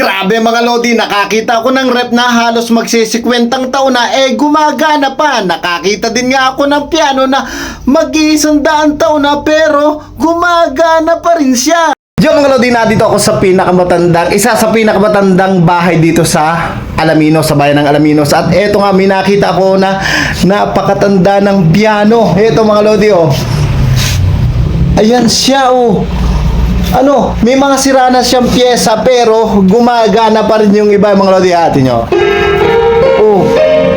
Grabe mga Lodi, nakakita ko ng rep na halos magsisikwentang taon na eh gumagana pa. Nakakita din nga ako ng piano na mag-iisandaan taon na pero gumagana pa rin siya. Yo mga Lodi, nandito ako sa pinakamatandang, isa sa pinakamatandang bahay dito sa Alaminos, sa bayan ng Alaminos. At eto nga, may nakita ko na napakatanda ng piano. Eto mga Lodi, oh. Ayan siya, oh. Ano, may mga sira na siyang pyesa pero gumagana pa rin yung iba mga lodi ate nyo. Oh.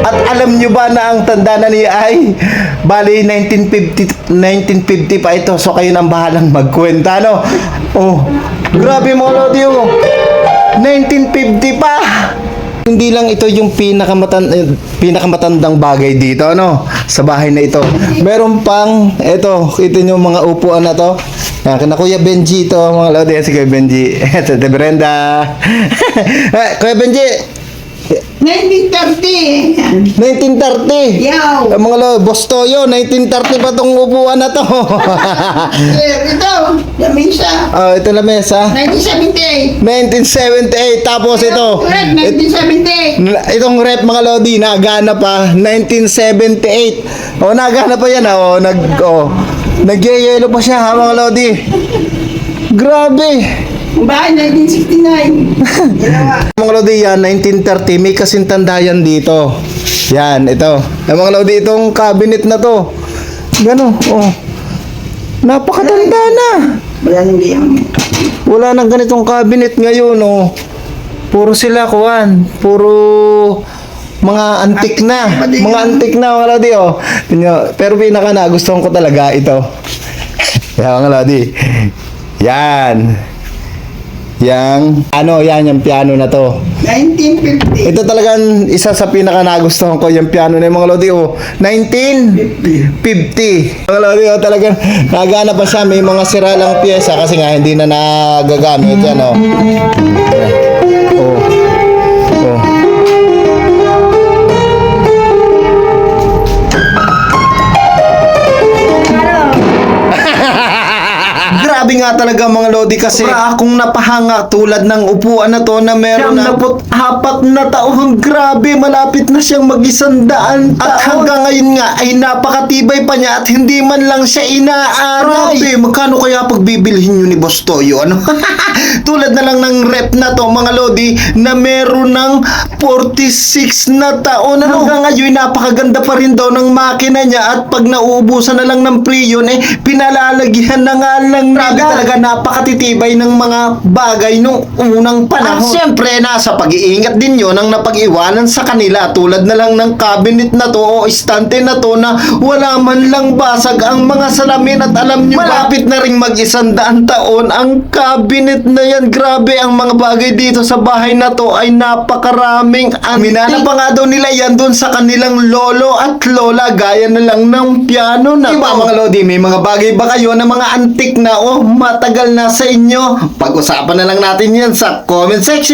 At alam nyo ba na ang tanda na niya ay bali 1950 1950 pa ito. So kayo nang bahalang magkwenta no. Oh. Grabe mga lodi oh. 1950 pa. Hindi lang ito yung pinakamatan eh, pinakamatandang bagay dito ano sa bahay na ito. Meron pang ito, kita niyo mga upuan na to. Yan, kina Kuya Benji to, mga lodi, si Kuya Benji. Ito, Brenda. Eh, Kuya Benji, 1930. 1930. Yaw. Eh, mga lodi, Boss Toyo, 1930 pa tong upuan na to. Eh, ito, lamisa. oh, ito na mesa. 1978. 1978, tapos ito. Correct, it- 1978. Itong rep mga lodi, nagana pa 1978. O nagana pa yan, oh, nag oh. Nagyayelo pa siya, ha, mga lodi. Grabe. Ang bahay, 1969. Ginawa. Mga lodi yan, 1930, may kasintanda yan dito. Yan, ito. Yung mga lodi, itong cabinet na to. Gano, oh. Napakatanda na. Wala nang giyang. Wala nang ganitong cabinet ngayon, oh. Puro sila, kuwan. Puro mga antik na. Mga antik na, mga lodi, oh. Pero pinaka nagustuhan ko talaga ito. Yan, mga lodi. Yan. Yang, ano, yan, yung piano na to. 1950. Ito talagang isa sa pinaka nagustuhan ko yung piano na yung mga lodi oh. 1950. Mga lodi oh, talagang nagana pa siya. May mga sira lang pyesa kasi nga hindi na nagagamit yan oh. Grabe nga talaga mga lodi kasi Sobra akong napahanga tulad ng upuan na to na meron na apat na taon. Grabe, malapit na siyang mag-isandaan At hanggang ngayon nga ay napakatibay pa niya at hindi man lang siya inaaray. Grabe, magkano kaya pagbibilhin nyo ni Boss Toyo? Ano? tulad na lang ng rep na to mga lodi na meron ng 46 na taon. Ano? Hanggang ngayon napakaganda pa rin daw ng makina niya at pag nauubusan na lang ng priyon eh pinalalagyan na nga lang Grabe talaga napakatitibay ng mga bagay nung unang panahon. At syempre nasa pag-iingat din yun ang napag-iwanan sa kanila tulad na lang ng cabinet na to o istante na to na wala man lang basag ang mga salamin at alam nyo malapit na ring mag-isandaan taon ang cabinet na yan. Grabe ang mga bagay dito sa bahay na to ay napakaraming antik. Minana pa nga daw nila yan dun sa kanilang lolo at lola gaya na lang ng piano na Diba mga lodi, may mga bagay ba kayo na mga antik na o matagal na sa inyo? Pag-usapan na lang natin yan sa comment section.